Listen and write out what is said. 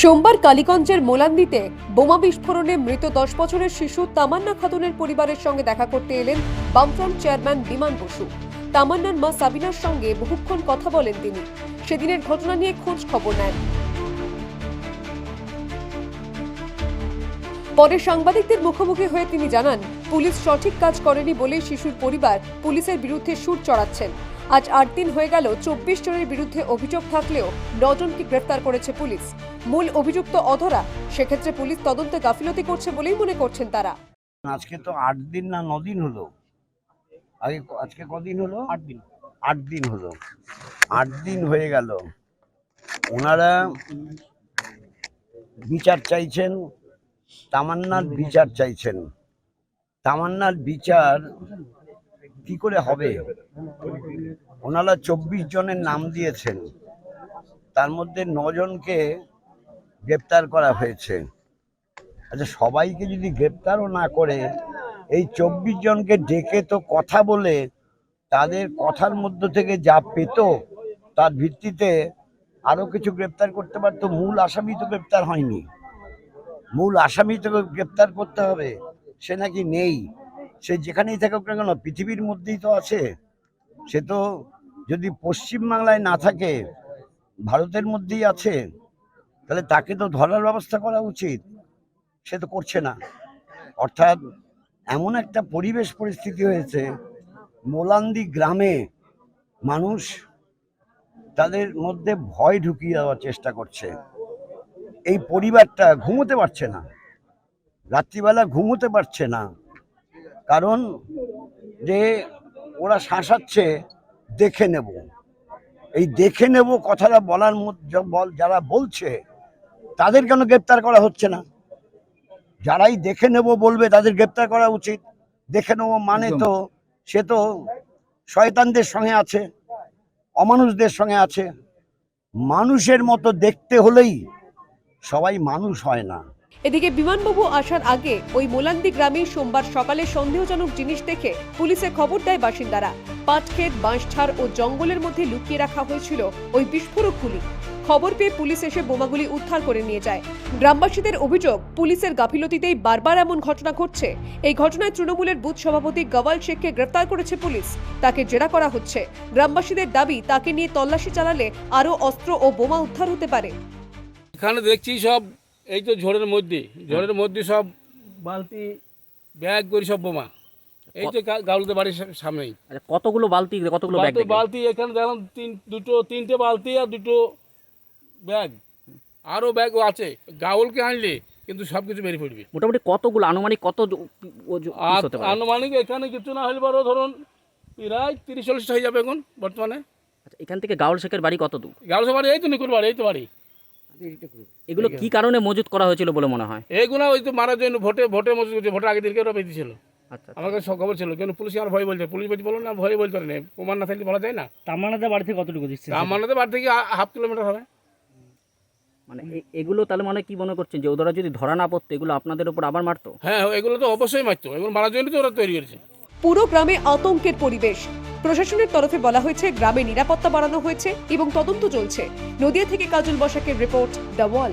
সোমবার কালীগঞ্জের মোলান্দিতে বোমা বিস্ফোরণে মৃত দশ বছরের শিশু তামান্না খাতুনের পরিবারের সঙ্গে দেখা করতে এলেন বামফ্রন্ট চেয়ারম্যান বিমান বসু। তামান্নার মা সাবিনার সঙ্গে বহুক্ষণ কথা বলেন তিনি। সেদিনের ঘটনা নিয়ে খোঁজ খবর নেন। পরে সাংবাদিকদের মুখোমুখি হয়ে তিনি জানান, পুলিশ সঠিক কাজ করেনি বলে শিশুর পরিবার পুলিশের বিরুদ্ধে সুর চড়াচ্ছেন। আজ আট দিন হয়ে গেল চব্বিশ জনের বিরুদ্ধে অভিযোগ থাকলেও নজনকে গ্রেফতার করেছে পুলিশ। মূল অভিযুক্ত অধরা। সেক্ষেত্রে পুলিশ তদন্তে গাফিলতি করছে বলেই মনে করছেন তারা। আজকে তো আট দিন না দিন হলো? আগে ক- আজকে কদিন হলো? আট দিন। আট দিন হলো। আট দিন হয়ে গেল। ওনারা বিচার চাইছেন তামান্নার বিচার চাইছেন। তামান্নার বিচার কি করে হবে? ওনারা চব্বিশ জনের নাম দিয়েছেন। তার মধ্যে নজনকে গ্রেপ্তার করা হয়েছে। আচ্ছা সবাইকে যদি গ্রেপ্তারও না করে, এই চব্বিশ জনকে ডেকে তো কথা বলে তাদের কথার মধ্য থেকে যা পেত, তার ভিত্তিতে আরও কিছু গ্রেপ্তার করতে পারতো। মূল আসামি তো গ্রেপ্তার হয়নি। মূল আসামি তো গ্রেপ্তার করতে হবে। সে নাকি নেই। সে যেখানেই থাকুক না কেন, পৃথিবীর মধ্যেই তো আছে। সে তো যদি পশ্চিমবাংলায় না থাকে, ভারতের মধ্যেই আছে। তাহলে তাকে তো ধরার ব্যবস্থা করা উচিত। সে তো করছে না। অর্থাৎ এমন একটা পরিবেশ পরিস্থিতি হয়েছে, মোলান্দি গ্রামে মানুষ তাদের মধ্যে ভয় ঢুকিয়ে দেওয়ার চেষ্টা করছে। এই পরিবারটা ঘুমোতে পারছে না। রাত্রিবেলা ঘুমোতে পারছে না। কারণ যে ওরা শাসাচ্ছে, দেখে নেব। এই দেখে নেব কথাটা বলার যারা বলছে তাদের কেন গ্রেপ্তার করা হচ্ছে না? যারাই দেখে নেব বলবে তাদের গ্রেপ্তার করা উচিত। দেখে নেব মানে তো সে তো শয়তানদের সঙ্গে আছে অমানুষদের সঙ্গে আছে। মানুষের মতো দেখতে হলেই সবাই মানুষ হয় না। এদিকে বিমানবাবু আসার আগে ওই মোলান্দি গ্রামে সোমবার সকালে সন্দেহজনক জিনিস দেখে পুলিশে খবর দেয় বাসিন্দারা। পাটক্ষেত বাঁশঝাড় ও জঙ্গলের মধ্যে লুকিয়ে রাখা হয়েছিল ওই বিস্ফোরকগুলি খবর পেয়ে পুলিশ এসে বোমাগুলি উদ্ধার করে নিয়ে যায়। গ্রামবাসীদের অভিযোগ পুলিশের গাফিলতিতেই বারবার এমন ঘটনা ঘটছে। এই ঘটনায় তৃণমূলের বুথ সভাপতি গওয়াল শেখকে গ্রেফতার করেছে পুলিশ। তাকে জেরা করা হচ্ছে। গ্রামবাসীদের দাবি তাকে নিয়ে তল্লাশি চালালে আরও অস্ত্র ও বোমা উদ্ধার হতে পারে। এখানে দেখছি সব এই তো ঝড়ের মধ্যে ঝড়ের মধ্যে সব বালতি। ব্যাগ করে সব বোমা। এই গা- গাউলদের বাড়ির সামনেই। আচ্ছা কতগুলো বালতি কতগুলো ব্যাগ বালতি এখানে দেখলাম তিন দুটো তিনটে বালতি আর দুটো ব্যাগ। আরও ব্যাগ আছে। গাউলকে আনলে কিন্তু সব কিছু বেরিয়ে পড়বে। মোটামুটি কতগুলো আনুমানিক কত আনুমানিক এখানে কিছু না হলে বড় ধরুন প্রায় তিরিশ চল্লিশ হয়ে যাবে এখন বর্তমানে। আচ্ছা, এখান থেকে গাউল শেখের বাড়ি কত দূর? গাউল বাড়ি এই তো নিকুল বাড়ি এই তো বাড়ি। এগুলো কি কারণে মজুত করা হয়েছিল বলে মনে হয়? এইগুলো ওই তো মারার জন্য ভোটে ভোটে মজুদ করছে ভোটের আগের দিনকে ওরা বেঁধেছিল। আমার কাছে সব খবর ছিল কিন্তু পুলিশ আমার ভয় বলছে পুলিশ বলছে বলো না ভয় বলতে নেই প্রমাণ না থাকলে বলা যায় না? তামান্নাদের বাড়ি থেকে কতটুকু দিচ্ছে? আমাদের বাড়ি থেকে হাফ কিলোমিটার হবে। মানে এগুলো তাহলে মানে কি মনে করছেন যে ওরা যদি ধরা না পড়তো এগুলো আপনাদের উপর আবার মারতো? হ্যাঁ এগুলো তো অবশ্যই মারতো এগুলো মারার জন্য তো ওরা তৈরি করেছে। পুরো গ্রামে আতঙ্কের পরিবেশ। প্রশাসনের তরফে বলা হয়েছে গ্রামে নিরাপত্তা বাড়ানো হয়েছে এবং তদন্ত চলছে। নদিয়া থেকে কাজল বসাকের রিপোর্ট দ্য ওয়াল